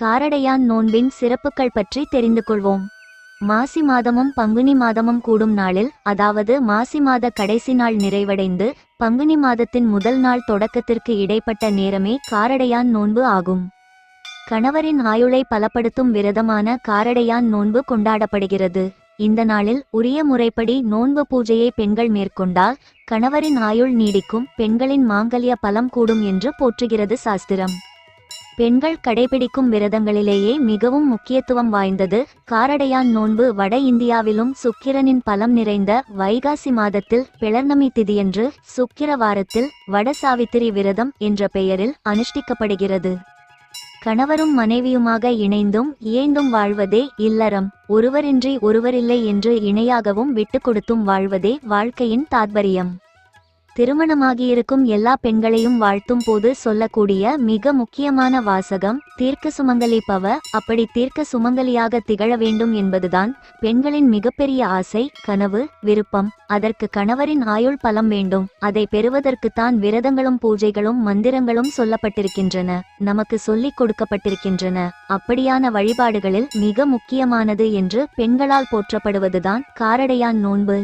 காரடையான் நோன்பின் சிறப்புகள் பற்றி தெரிந்து கொள்வோம். மாசி மாதமும் பங்குனி மாதமும் கூடும் நாளில் அதாவது மாசி மாத கடைசி நாள் நிறைவடைந்து பங்குனி மாதத்தின் முதல் நாள் தொடக்கத்திற்கு இடைப்பட்ட நேரமே காரடையான் நோன்பு ஆகும். கணவரின் ஆயுளை பலப்படுத்தும் விரதமான காரடையான் நோன்பு கொண்டாடப்படுகிறது. இந்த நாளில் உரிய முறைப்படி நோன்பு பூஜையை பெண்கள் மேற்கொண்டால் கணவரின் ஆயுள் நீடிக்கும் பெண்களின் மாங்கல்ய பலம் கூடும் என்று போற்றுகிறது சாஸ்திரம். பெண்கள் கடைபிடிக்கும் விரதங்களிலேயே மிகவும் முக்கியத்துவம் வாய்ந்தது. காரடையான் நோன்பு வட இந்தியாவிலும் சுக்கிரனின் பலம் நிறைந்த வைகாசி மாதத்தில் பிளர்ணமி திதியன்று சுக்கிர வாரத்தில் வட சாவித்திரி விரதம் என்ற பெயரில் அனுஷ்டிக்கப்படுகிறது. கணவரும் மனைவியுமாக இணைந்தும் இயைந்தும் வாழ்வதே இல்லறம். ஒருவரின்றி ஒருவரில்லை என்று இணையாகவும் விட்டு கொடுத்தும் வாழ்வதே வாழ்க்கையின் தாத்பரியம். திருமணமாகியிருக்கும் எல்லா பெண்களையும் வாழ்த்தும் போது சொல்லக்கூடிய மிக முக்கியமான வாசகம் தீர்க்க சுமங்கலி பவ அப்படி தீர்க்க சுமங்கலியாக திகழ வேண்டும் என்பதுதான் பெண்களின் மிகப்பெரிய ஆசை கனவு விருப்பம். அதற்கு கணவரின் ஆயுள் பலம் வேண்டும். அதை பெறுவதற்குத்தான் விரதங்களும் பூஜைகளும் மந்திரங்களும் சொல்லப்பட்டிருக்கின்றன நமக்கு சொல்லிக் கொடுக்கப்பட்டிருக்கின்றன. அப்படியான வழிபாடுகளில் மிக முக்கியமானது என்று பெண்களால் போற்றப்படுவதுதான் காரடையான் நோன்பு.